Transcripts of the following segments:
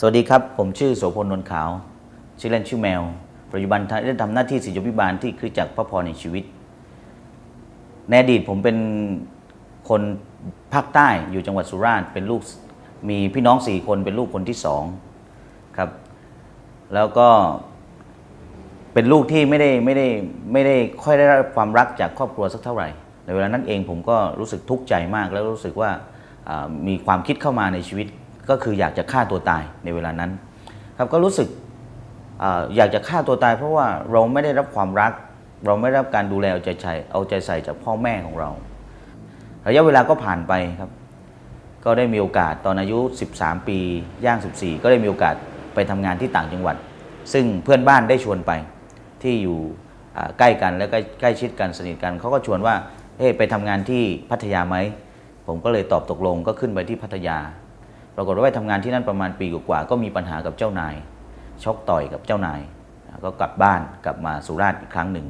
สวัสดีครับ ผมชื่อโสพลนวลขาว ชื่อเล่นชื่อแมว ปัจจุบันได้ทำหน้าที่ศิษยพิบาลที่คริสตจักรพระพรในชีวิต ในอดีตผมเป็นคนภาคใต้อยู่จังหวัดสุราษฎร์เป็นลูกมีพี่น้องสี่คนเป็นลูกคนที่สองครับ แล้วก็เป็นลูกที่ไม่ได้ไม่ได้ไม่ได้ค่อยได้รับความรักจากครอบครัวสักเท่าไหร่ในเวลานั้นเองผมก็รู้สึกทุกข์ใจมากแล้วรู้สึกว่ามีความคิดเข้ามาในชีวิต ก็คืออยากจะฆ่าตัวตายในเวลานั้น ครับก็รู้สึกออยากจะฆ่าตัวตาย เพราะว่าเราไม่ได้รับความรัก เราไม่ได้รับการดูแลเอาใจใส่เอาใจใส่จากพ่อแม่ของเรา ระยะเวลาก็ผ่านไปครับ ก็ได้มีโอกาสตอนอายุ 13 ปีย่าง 14 ก็ได้มีโอกาสไปทำงานที่ต่างจังหวัด ซึ่งเพื่อนบ้านได้ชวนไปที่อยู่ใกล้กันและใกล้ใกล้ชิดกันสนิทกันเขาก็ชวนว่าเฮ้ไปทำงานที่พัทยาไหมผมก็เลยตอบตกลงก็ขึ้นไปที่พัทยา ปรากฏว่าไปทำงานที่นั่นประมาณปีกว่าก็มีปัญหากับเจ้านายชกต่อยกับเจ้านาย ก็กลับบ้านกลับมาสุราษฎร์อีกครั้งหนึ่ง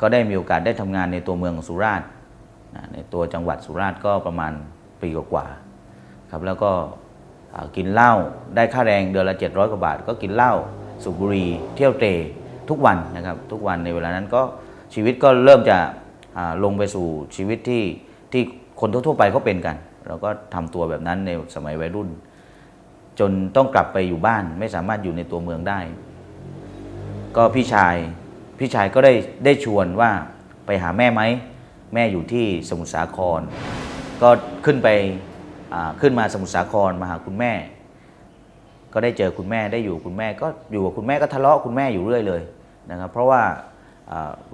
ก็ได้มีโอกาสได้ทำงานในตัวเมืองของสุราษฎร์ในตัวจังหวัดสุราษฎร์ก็ประมาณปีกว่าครับแล้วก็กินเหล้าได้ค่าแรงเดือนละ 700กว่าบาท ก็กินเหล้าสูบบุหรี่เที่ยวเตะทุกวันนะครับทุกวันในเวลานั้นก็ชีวิตก็เริ่มจะลงไปสู่ชีวิตที่ที่คนทั่วๆไปเขาเป็นกัน เราก็ทำตัวแบบนั้นในสมัยวัยรุ่น จนต้องกลับไปอยู่บ้านไม่สามารถอยู่ในตัวเมืองได้ ก็พี่ชายพี่ชายก็ได้ได้ชวนว่าไปหาแม่ไหม แม่อยู่ที่สมุทรสาคร ก็ขึ้นไปขึ้นมาสมุทรสาครมาหาคุณแม่ ก็ได้เจอคุณแม่ได้อยู่คุณแม่ก็อยู่กับคุณแม่ก็ทะเลาะคุณแม่อยู่เรื่อยเลยนะครับเพราะว่า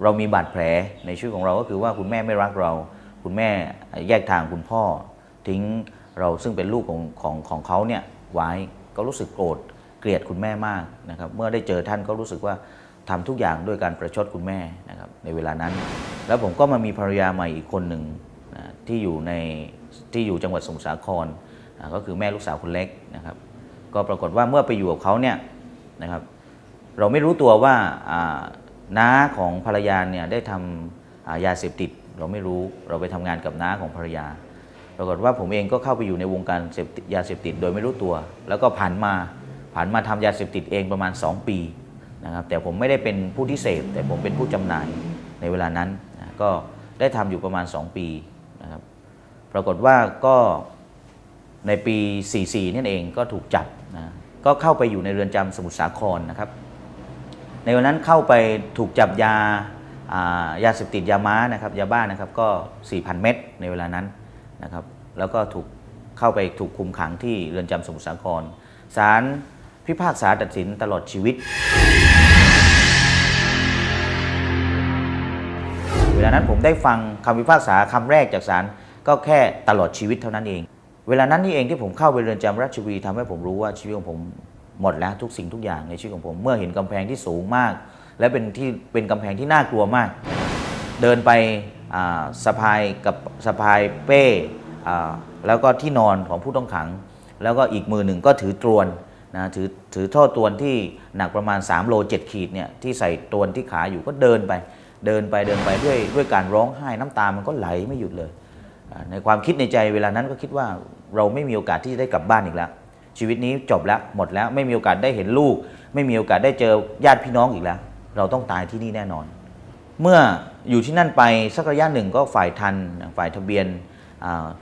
เรามีบาดแผลในชีวิตของเราก็คือว่าคุณแม่ไม่รักเรา คุณแม่แยกทางคุณพ่อ ทิ้งเราซึ่งเป็นลูกของของของเขาเนี่ยไว้ก็รู้สึกโกรธเกลียดคุณแม่มากนะครับ เมื่อได้เจอท่านก็รู้สึกว่าทำทุกอย่างด้วยการประชดคุณแม่นะครับในเวลานั้น แล้วผมก็มามีภรรยาใหม่อีกคนหนึ่งนะที่อยู่ในที่อยู่จังหวัดสมุทรสาครอ่าก็คือแม่ลูกสาวคนเล็กนะครับ ก็ปรากฏว่าเมื่อไปอยู่กับเขาเนี่ยนะครับ เราไม่รู้ตัวว่าน้าของภรรยาเนี่ยได้ทำายาเสพติด เราไม่รู้เราไปทำงานกับน้าของภรรยา ปรากฏว่าผมเองก็เข้าไปอยู่ในวงการเสพยาเสพติดโดยไม่รู้ตัว แล้วก็ผ่านมาผ่านมาทำยาเสพติดเองประมาณ 2 ปีนะครับแต่ผมไม่ได้เป็นผู้ที่เสพแต่ผมเป็นผู้จำหน่ายในเวลานั้นนะก็ได้ทำอยู่ประมาณ 2 ปีนะครับปรากฏว่าก็ในปี 44นั่นเองก็ถูกจับนะก็เข้าไปอยู่ในเรือนจำสมุทรสาครนะครับ ในวันนั้นเข้าไปถูกจับยาายาเสพติดยาม้านะครับยาบ้านะครับก็ 4,000 เม็ดในเวลานั้น นะครับแล้วก็ถูกเข้าไปถูกคุมขังที่เรือนจำสมุทรสาครศาลพิพากษาตัดสินตลอดชีวิต เวลานั้นผมได้ฟังคำพิพากษาคำแรกจากศาลก็แค่ตลอดชีวิตเท่านั้นเอง เวลานั้นนี่เองที่ผมเข้าไปเรือนจำราชบุรีทำให้ผมรู้ว่าชีวิตของผมหมดแล้วทุกสิ่งทุกอย่างในชีวิตของผม เมื่อเห็นกำแพงที่สูงมาก และเป็นที่เป็นกำแพงที่น่ากลัวมาก เดินไปสะพายกับสะพายเป้แล้วก็ที่นอนของผู้ต้องขัง แล้วก็อีกมือหนึ่งก็ถือตรวนนะถือถือท่อตรวนที่หนักประมาณ 3 โล 7 ขีดเนี่ยที่ใส่ตรวนที่ขาอยู่ก็เดินไป เดินไปเดินไปด้วยด้วยการร้องไห้น้ำตามันก็ไหลไม่หยุดเลย ในความคิดในใจเวลานั้นก็คิดว่าเราไม่มีโอกาสที่จะได้กลับบ้านอีกแล้ว ชีวิตนี้จบแล้วหมดแล้วไม่มีโอกาสได้เห็นลูก ไม่มีโอกาสได้เจอญาติพี่น้องอีกแล้ว เราต้องตายที่นี่แน่นอน เมื่อ อยู่ที่นั่นไปสักระยะหนึ่งก็ฝ่ายทันฝ่ายทะเบียน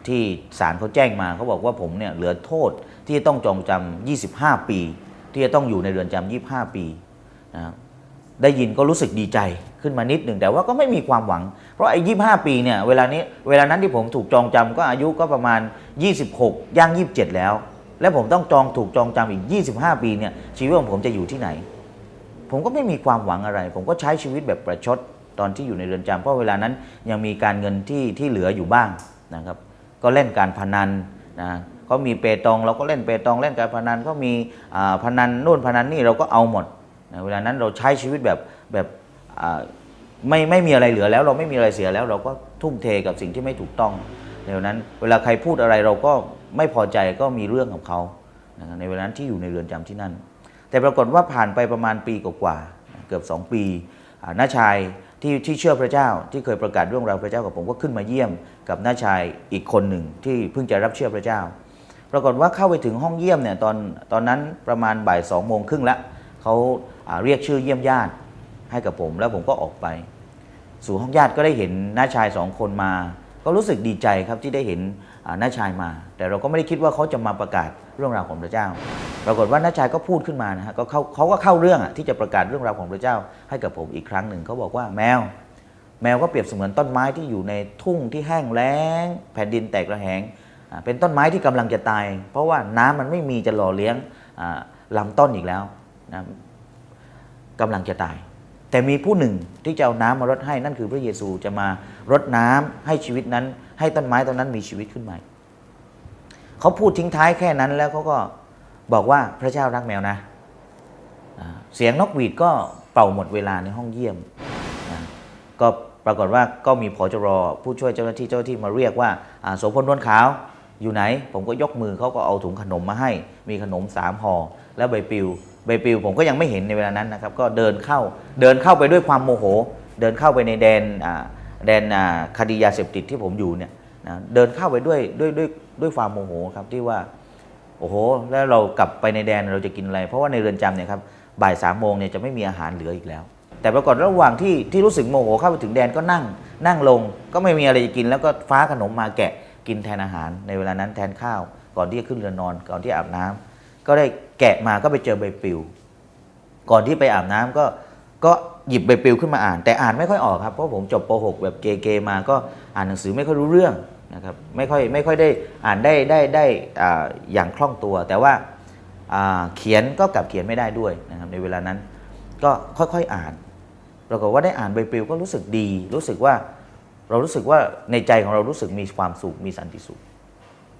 ที่ศาลเขาแจ้งมาเขาบอกว่าผมเนี่ยเหลือโทษที่จะต้องจองจำ25 ปี ที่จะต้องอยู่ในเรือนจำ25 ปีนะครับได้ยินก็รู้สึกดีใจขึ้นมานิดหนึ่งแต่ว่าก็ไม่มีความหวัง เพราะไอ้25ปีเนี่ยเวลานี้เวลานั้นที่ผมถูกจองจำก็อายุก็ประมาณ 26 ย่าง 27 แล้ว และผมต้องจองถูกจองจำอีก 25 ปีเนี่ยชีวิตของผมจะอยู่ที่ไหน ผมก็ไม่มีความหวังอะไร ผมก็ใช้ชีวิตแบบประชด ตอนที่อยู่ในเรือนจำเพราะเวลานั้นยังมีการเงินที่ที่เหลืออยู่บ้างนะครับ ก็เล่นการพนันนะเขามีเปตองเราก็เล่นเปตองเล่นการพนันเขามีอ่าพนันนู่นพนันนี่เราก็เอาหมดนะเวลานั้นเราใช้ชีวิตแบบแบบอ่าไม่ไม่มีอะไรเหลือแล้ว เราไม่มีอะไรเสียแล้ว เราก็ทุ่มเทกับสิ่งที่ไม่ถูกต้องในวันนั้น เวลาใครพูดอะไรเราก็ไม่พอใจก็มีเรื่องกับเขานะในเวลานั้นที่อยู่ในเรือนจำที่นั่น แต่ปรากฏว่าผ่านไปประมาณปีกว่าเกือบ 2 ปีน้าชาย ที่ที่เชื่อพระเจ้าที่เคยประกาศเรื่องราวพระเจ้ากับผมก็ขึ้นมาเยี่ยมกับน้าชายอีกคนหนึ่งที่เพิ่งจะรับเชื่อพระเจ้า ปรากฏว่าเข้าไปถึงห้องเยี่ยมเนี่ยตอนตอนนั้นประมาณบ่ายสองโมงครึ่งละเขาาเรียกชื่อเยี่ยมญาติให้กับผมแล้วผมก็ออกไป สู่ห้องญาติก็ได้เห็นน้าชายสองคนมา ก็รู้สึกดีใจครับที่ได้เห็น น้าชายมา แต่เราก็ไม่ได้คิดว่าเขาจะมาประกาศเรื่องราวของพระเจ้า ปรากฏว่าน้าชายก็พูดขึ้นมานะฮะก็เขาเขาก็เข้าเรื่องที่จะประกาศเรื่องราวของพระเจ้า ให้กับผมอีกครั้งหนึ่งเขาบอกว่าแมว แมวก็เปรียบเสมือนต้นไม้ที่อยู่ในทุ่งที่แห้งแล้ง แผ่นดินแตกระแหงเป็นต้นไม้ที่กำลังจะตาย เพราะว่าน้ำมันไม่มีจะหล่อเลี้ยงอ่าลำต้นอีกแล้วนะกำลังจะตาย แต่มีผู้หนึ่งที่จะเอาน้ำมารดให้นั่นคือพระเยซูจะมารดน้ำให้ชีวิตนั้น ให้ต้นไม้ต้นนั้นมีชีวิตขึ้นใหม่เขาพูดทิ้งท้ายแค่นั้นแล้วเขาก็บอกว่าพระเจ้ารักแมวนะ เสียงนกหวีดก็เป่าหมดเวลาในห้องเยี่ยม ก็ปรากฏว่าก็มีผอจรผู้ช่วยเจ้าหน้าที่เจ้าหน้าที่มาเรียกว่าโสพลนวลขาวอยู่ไหน ผมก็ยกมือเขาก็เอาถุงขนมมาให้ มีขนมสามห่อแล้วใบปลิว ใบปลิวผมก็ยังไม่เห็นในเวลานั้นนะครับ ก็เดินเข้าเดินเข้าไปด้วยความโมโห เดินเข้าไปในแดนแดนคดียาเสพติดที่ผมอยู่เนี่ยนะเดินเข้าไปด้วยด้วยด้วยด้วยความโมโหครับที่ว่าโอ้โห แล้วเรากลับไปในแดนเราจะกินอะไร เพราะว่าในเรือนจำเนี่ยครับบ่ายสามโมงเนี่ยจะไม่มีอาหารเหลืออีกแล้ว แต่ปรากฏระหว่างที่ที่รู้สึกโมโหเข้าไปถึงแดนก็นั่ง นั่งลงก็ไม่มีอะไรจะกิน แล้วก็ฟ้าขนมมาแกะกินแทนอาหารในเวลานั้นแทนข้าว ก่อนที่จะขึ้นเรือนนอนก่อนที่อาบน้ำ ก็ได้แกะมาก็ไปเจอใบปลิว ก่อนที่ไปอาบน้ำก็ก็หยิบใบปลิวขึ้นมาอ่าน แต่อ่านไม่ค่อยออกครับเพราะผมจบป .6 แบบเกเรมาก็อ่านหนังสือไม่ค่อยรู้เรื่องนะครับไม่ค่อยไม่ค่อยได้อ่านได้ได้ได้อ่าอย่างคล่องตัว แต่ว่าอ่าเขียนก็กลับเขียนไม่ได้ด้วยนะครับในเวลานั้นก็ค่อยๆอ่านปรากฏว่าได้อ่านใบปลิวก็รู้สึกดี รู้สึกว่าเรารู้สึกว่าในใจของเรารู้สึกมีความสุขมีสันติสุข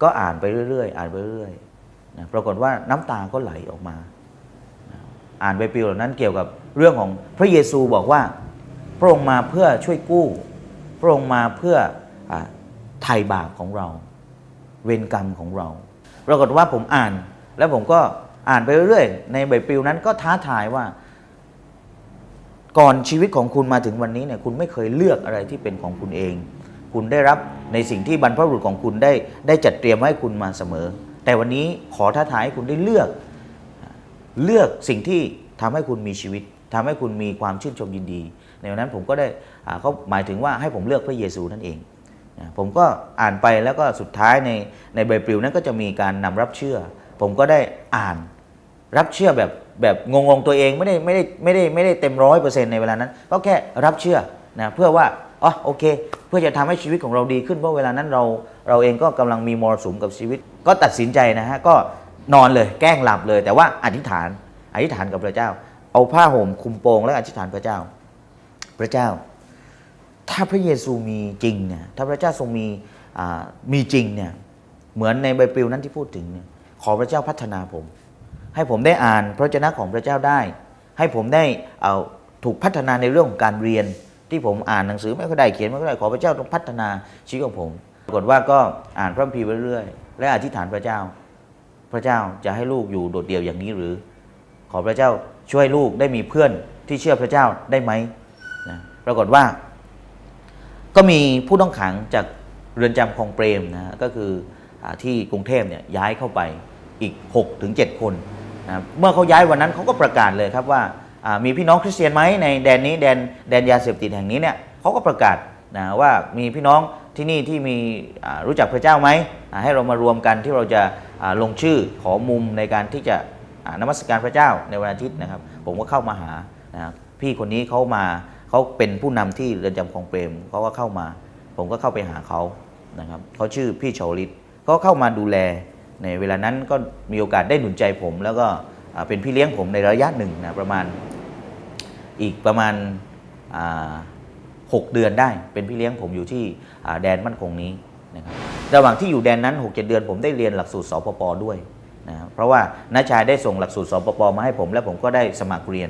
ก็อ่านไปเรื่อยๆ อ่านไปเรื่อยๆ นะปรากฏว่าน้ำตาก็ไหลออกมา อ่านใบปลิวเหล่านั้นเกี่ยวกับเรื่องของพระเยซูบอกว่า พระองค์มาเพื่อช่วยกู้ พระองค์มาเพื่ออไถ่บาปของเรา เวรกรรมของเรา ปรากฏว่าผมอ่านแล้วผมก็อ่านไปเรื่อยๆในใบปลิวนั้นก็ท้าทายว่า ก่อนชีวิตของคุณมาถึงวันนี้เนี่ยคุณไม่เคยเลือกอะไรที่เป็นของคุณเอง คุณได้รับในสิ่งที่บรรพบุรุษของคุณได้ได้จัดเตรียมไว้ให้คุณมาเสมอ แต่วันนี้ขอท้าทายให้คุณได้เลือก เลือกสิ่งที่ทำให้คุณมีชีวิตทำให้คุณมีความชื่นชมยินดี ในวันนั้นผมก็ได้อ่าเขาหมายถึงว่าให้ผมเลือกพระเยซูนั่นเอง ผมก็อ่านไปแล้วก็สุดท้ายในในใบปลิวนั้นก็จะมีการนำรับเชื่อ ผมก็ได้อ่านรับเชื่อแบบแบบงงๆตัวเองไม่ได้ไม่ได้ไม่ได้ไม่ได้เต็มร้อยเปอร์เซ็นต์ในเวลานั้น ก็แค่รับเชื่อนะเพื่อว่า อ๋อโอเค เพื่อจะทำให้ชีวิตของเราดีขึ้นเพราะเวลานั้นเราเราเองก็กำลังมีมรสุมกับชีวิต ก็ตัดสินใจนะฮะก็นอนเลยแกล้งหลับเลย แต่ว่าอธิษฐานอธิษฐานกับพระเจ้า เอาผ้าห่มคุมโปงแล้วอธิษฐานพระเจ้า พระเจ้า ถ้าพระเยซูมีจริงเนี่ยถ้าพระเจ้าทรงมีมีจริงเนี่ยเหมือนในใบปลิวนั้นที่พูดถึงเนี่ยขอพระเจ้าพัฒนาผม ให้ผมได้อ่านพระวจนะของพระเจ้าได้ ให้ผมได้เอาถูกพัฒนาในเรื่องของการเรียน ที่ผมอ่านหนังสือไม่ค่อยได้เขียนไม่ค่อยได้ขอพระเจ้าต้องพัฒนาชีวิตของผมปรากฏว่าก็อ่านพระคัมภีร์ไปเรื่อยๆและอธิษฐานพระเจ้า พระเจ้าจะให้ลูกอยู่โดดเดี่ยวอย่างนี้หรือ ขอพระเจ้าช่วยลูกได้มีเพื่อนที่เชื่อพระเจ้าได้ไหมนะปรากฏว่า ก็มีผู้ต้องขังจากเรือนจำคลองเปรมนะก็คืออที่กรุงเทพเนี่ยย้ายเข้าไปอีก6ถึง7คนนะเมื่อเขาย้ายวันนั้นเขาก็ประกาศเลยครับว่า มีพี่น้องคริสเตียนไหมในแดนนี้แดนแดนยาเสพติดแห่งนี้เนี่ยเขาก็ประกาศนะว่ามีพี่น้องที่นี่ที่มีรู้จักพระเจ้าไหมให้เรามารวมกันที่เราจะลงชื่อขอมุมในการที่จะนมัสการพระเจ้าในวันอาทิตย์นะครับ ผมก็เข้ามาหานะครับพี่คนนี้เขามาเขาเป็นผู้นำที่เรือนจำคลองเปรมเขาก็เข้ามา ผมก็เข้าไปหาเขานะครับเขาชื่อพี่ชาลิตเขาเข้ามาดูแลในเวลานั้นก็มีโอกาสได้หนุนใจผม แล้วก็เป็นพี่เลี้ยงผมในระยะหนึ่งนะประมาณ อีกประมาณหกเดือนได้เป็นพี่เลี้ยงผมอยู่ที่แดนมั่นคงนี้นะครับระหว่างที่อยู่แดนนั้น 6 7 เดือนผมได้เรียนหลักสูตรสปปด้วยนะครับเพราะว่าน้าชายได้ส่งหลักสูตรสปปมาให้ผม และผมก็ได้สมัครเรียน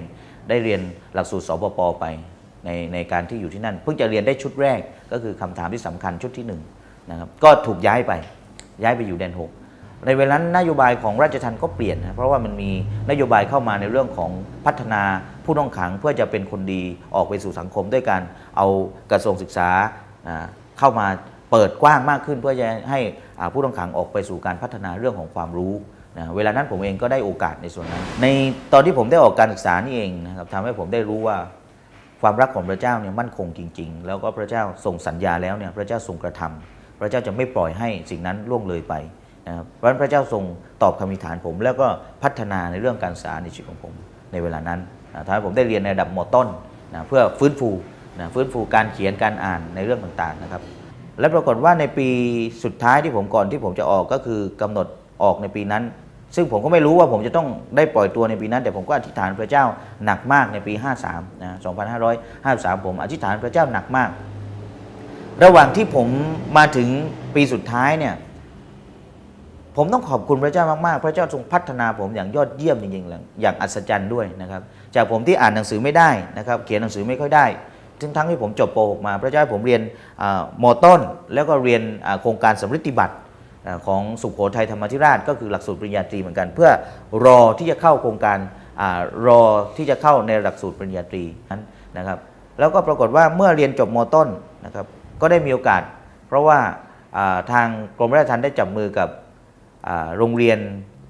ได้เรียนหลักสูตรสปปไปในในการที่อยู่ที่นั่น เพิ่งจะเรียนได้ชุดแรกก็คือคำถามที่สำคัญชุดที่หนึ่งนะครับก็ถูกย้ายไปย้ายไปอยู่แดนหกในเวลานั้นนโยบายของราชทัณฑ์ก็เปลี่ยนนะเพราะว่ามันมีนโยบายเข้ามาในเรื่องของพัฒนา ผู้ต้องขังเพื่อจะเป็นคนดีออกไปสู่สังคม ด้วยการเอากระทรวงศึกษาเข้ามาเปิดกว้างมากขึ้นเพื่อจะให้ผู้ต้องขังออกไปสู่การพัฒนาเรื่องของความรู้นะเวลานั้นผมเองก็ได้โอกาสในส่วนนั้น ในตอนที่ผมได้ออกการศึกษานี่เองนะครับทำให้ผมได้รู้ว่าความรักของพระเจ้าเนี่ยมั่นคงจริง ๆ แล้วก็พระเจ้าทรงสัญญาแล้วเนี่ยพระเจ้าทรงกระทำพระเจ้าจะไม่ปล่อยให้สิ่งนั้นล่วงเลยไปนะครับเพราะฉะนั้นพระเจ้าทรงตอบคำอิฐานผม แล้วก็พัฒนาในเรื่องการศึกษาในชีวิตของผมในเวลานั้น ทำให้ผมได้เรียนในระดับมต้นนะเพื่อฟื้นฟูนะฟื้นฟูการเขียนการอ่านในเรื่องต่างๆนะครับ และปรากฏว่าในปีสุดท้ายที่ผมก่อนที่ผมจะออกก็คือกำหนดออกในปีนั้น ซึ่งผมก็ไม่รู้ว่าผมจะต้องได้ปล่อยตัวในปีนั้น แต่ผมก็อธิษฐานพระเจ้าหนักมากในปี 53นะ2553 ผมอธิษฐานพระเจ้าหนักมาก ระหว่างที่ผมมาถึงปีสุดท้ายเนี่ย ผมต้องขอบคุณพระเจ้ามากๆ พระเจ้าทรงพัฒนาผมอย่างยอดเยี่ยมจริงๆเลยอย่างอัศจรรย์ด้วยนะครับ จากผมที่อ่านหนังสือไม่ได้นะครับ เขียนหนังสือไม่ค่อยได้ทั้งทั้งที่ผมจบป .6 มา พระเจ้าให้ผมเรียนมต้น แล้วก็เรียนโครงการสำริติบัติอ่าของสุขโขทัยธรรมธิราช ก็คือหลักสูตรปริญญาตรีเหมือนกัน เพื่อรอที่จะเข้าโครงการอรอที่จะเข้าในหลักสูตรปริญญาตรีนั้นนะครับ แล้วก็ปรากฏว่าเมื่อเรียนจบมต้นนะครับก็ได้มีโอกาส เพราะว่าทางกรมราชทัณฑ์ได้จับมือกับ โรงเรียน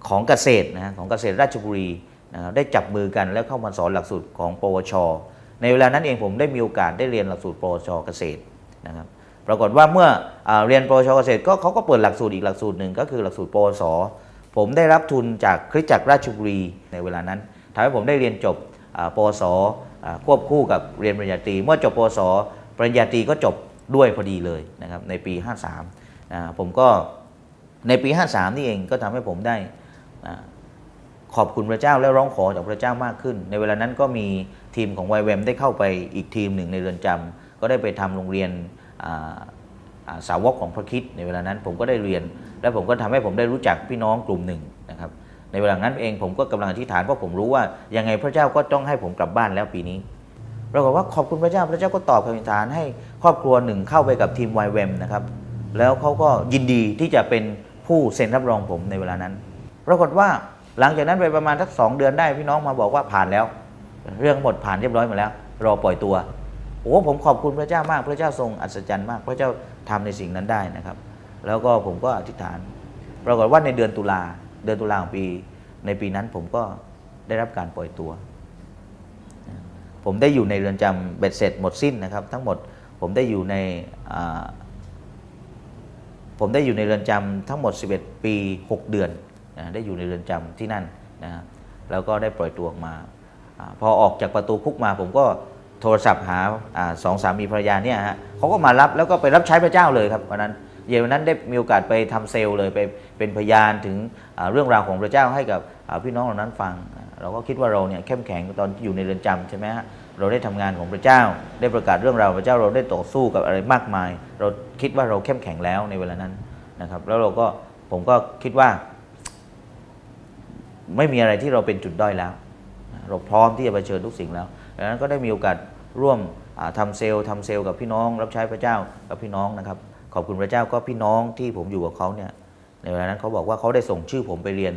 ของเกษตรนะฮะของเกษตรราชบุรีนะครับได้จับมือกันแล้วเข้ามาสอนหลักสูตรของปวช ในเวลานั้นเองผมได้มีโอกาสได้เรียนหลักสูตรปวช เกษตรนะครับปรากฏว่าเมื่ออเรียนปวช เกษตรก็เขาก็เปิดหลักสูตรอีกหลักสูตรหนึ่งก็คือหลักสูตรปวส ผมได้รับทุนจากคริสตจักรราชบุรีในเวลานั้นทำให้ผมได้เรียนจบปวสควบคู่กับเรียนปริญญาตรี เมื่อจบปวสปริญญาตรีก็จบด้วยพอดีเลยนะครับในปี 53นะผมก็ ในปี 53 นี่เองก็ทำให้ผมได้ขอบคุณพระเจ้าและร้องขอจากพระเจ้ามากขึ้น ในเวลานั้นก็มีทีมของไวเวมได้เข้าไปอีกทีมหนึ่งในเรือนจำก็ได้ไปทำโรงเรียนสาวกของพระคิดในเวลานั้นผมก็ได้เรียน และผมก็ทำให้ผมได้รู้จักพี่น้องกลุ่มหนึ่งนะครับในเวลานั้นเองผมก็กำลังอธิษฐานเพราะผมรู้ว่ายังไงพระเจ้าก็ต้องให้ผมกลับบ้านแล้วปีนี้ปรากฏว่าขอบคุณพระเจ้าพระเจ้าก็ตอบคำอธิษฐานให้ครอบครัวหนึ่งเข้าไปกับทีมไวเวมนะครับแล้วเขาก็ยินดีที่จะเป็น ผู้เซ็นรับรองผมในเวลานั้นปรากฏว่าหลังจากนั้นไปประมาณสักสองเดือนได้พี่น้องมาบอกว่าผ่านแล้ว เรื่องหมดผ่านเรียบร้อยหมดแล้ว รอปล่อยตัวโอ้ผมขอบคุณพระเจ้ามาก พระเจ้าทรงอัศจรรย์มาก พระเจ้าทำในสิ่งนั้นได้นะครับ แล้วก็ผมก็อธิษฐาน ปรากฏว่าในเดือนตุลาเดือนตุลาของปี ในปีนั้นผมก็ได้รับการปล่อยตัว ผมได้อยู่ในเรือนจำเบ็ดเสร็จหมดสิ้นนะครับ ทั้งหมดผมได้อยู่ใน ผมได้อยู่ในเรือนจำทั้งหมด 11 ปี 6 เดือนนะได้อยู่ในเรือนจำที่นั่นนะแล้วก็ได้ปล่อยตัวออกมาอพอออกจากประตูคุกมาผมก็โทรศัพท์หาอสองสามีภรรยาเนี่ยฮะเขาก็มารับแล้วก็ไปรับใช้พระเจ้าเลยครับวันนั้นเย็นวันนั้นได้มีโอกาสไปทำเซลล์เลยไปเป็นพยานถึงเรื่องราวของพระเจ้าให้กับพี่น้องเหล่านั้นฟัง เราก็คิดว่าเราเนี่ยเข้มแข็งตอนอยู่ในเรือนจำใช่ไหมฮะเราได้ทำงานของพระเจ้า ได้ประกาศเรื่องราวพระเจ้าเราได้ต่อสู้กับอะไรมากมาย เราคิดว่าเราเข้มแข็งแล้วในเวลานั้นนะครับ แล้วเราก็ผมก็คิดว่า ไม่มีอะไรที่เราเป็นจุดด้อยแล้ว เราพร้อมที่จะเผชิญทุกสิ่งแล้วดังนั้นก็ได้มีโอกาสร่วมอ่าทำเซลล์ทำเซลล์กับพี่น้อง รับใช้พระเจ้ากับพี่น้องนะครับ ขอบคุณพระเจ้าก็พี่น้องที่ผมอยู่กับเขาเนี่ยในเวลานั้นเขาบอกว่าเขาได้ส่งชื่อผมไปเรียน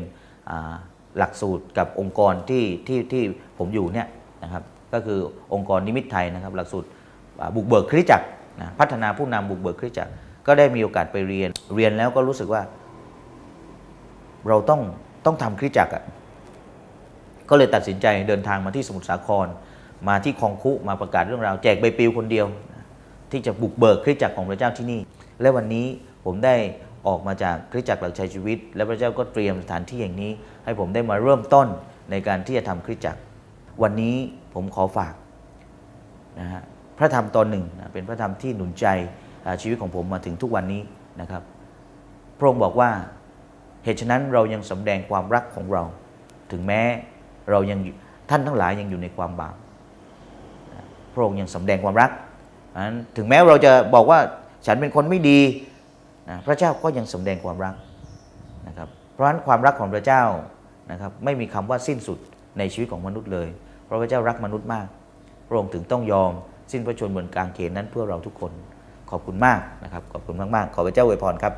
หลักสูตรกับองค์กรที่ที่ที่ผมอยู่เนี่ยนะครับก็คือองค์กรนิมิตไทยนะครับหลักสูตรบุกเบิกคริจักรนะพัฒนาผู้นำบุกเบิกคริจักร ก็ได้มีโอกาสไปเรียน เรียนแล้วก็รู้สึกว่า เราต้องต้องทำคริจักรอะก็เลยตัดสินใจเดินทางมาที่สมุทรสาคร มาที่คลองคุมาประกาศเรื่องราวแจกใบปลิวคนเดียว ที่จะบุกเบิกคริสตจักรของพระเจ้าที่นี่ และวันนี้ผมได้ ออกมาจากคริสตจักรหลักชัยชีวิต และพระเจ้าก็เตรียมสถานที่อย่างนี้ ให้ผมได้มาเริ่มต้นในการที่จะทำคริสตจักร วันนี้ผมขอฝากนะฮะพระธรรมตอนหนึ่งนะเป็นพระธรรมที่หนุนใจชีวิตของผมมาถึงทุกวันนี้นะครับ พระองค์บอกว่าเหตุฉะนั้นเรายังสำแดงความรักของเรา ถึงแม้เรายังท่านทั้งหลายยังอยู่ในความบาปพระองค์ยังสำแดงความรักถึงแม้เราจะบอกว่าฉันเป็นคนไม่ดี นะพระเจ้าก็ยังสำแดงความรักนะครับเพราะฉะนั้นความรักของพระเจ้านะครับไม่มีคำว่าสิ้นสุดในชีวิตของมนุษย์เลย เพราะพระเจ้ารักมนุษย์มากพระองค์ถึงต้องยอมสิ้นพระชนม์บนกลางเขนนั้นเพื่อเราทุกคนขอบคุณมากนะครับขอบคุณมากๆขอพระเจ้าอวยพรครับ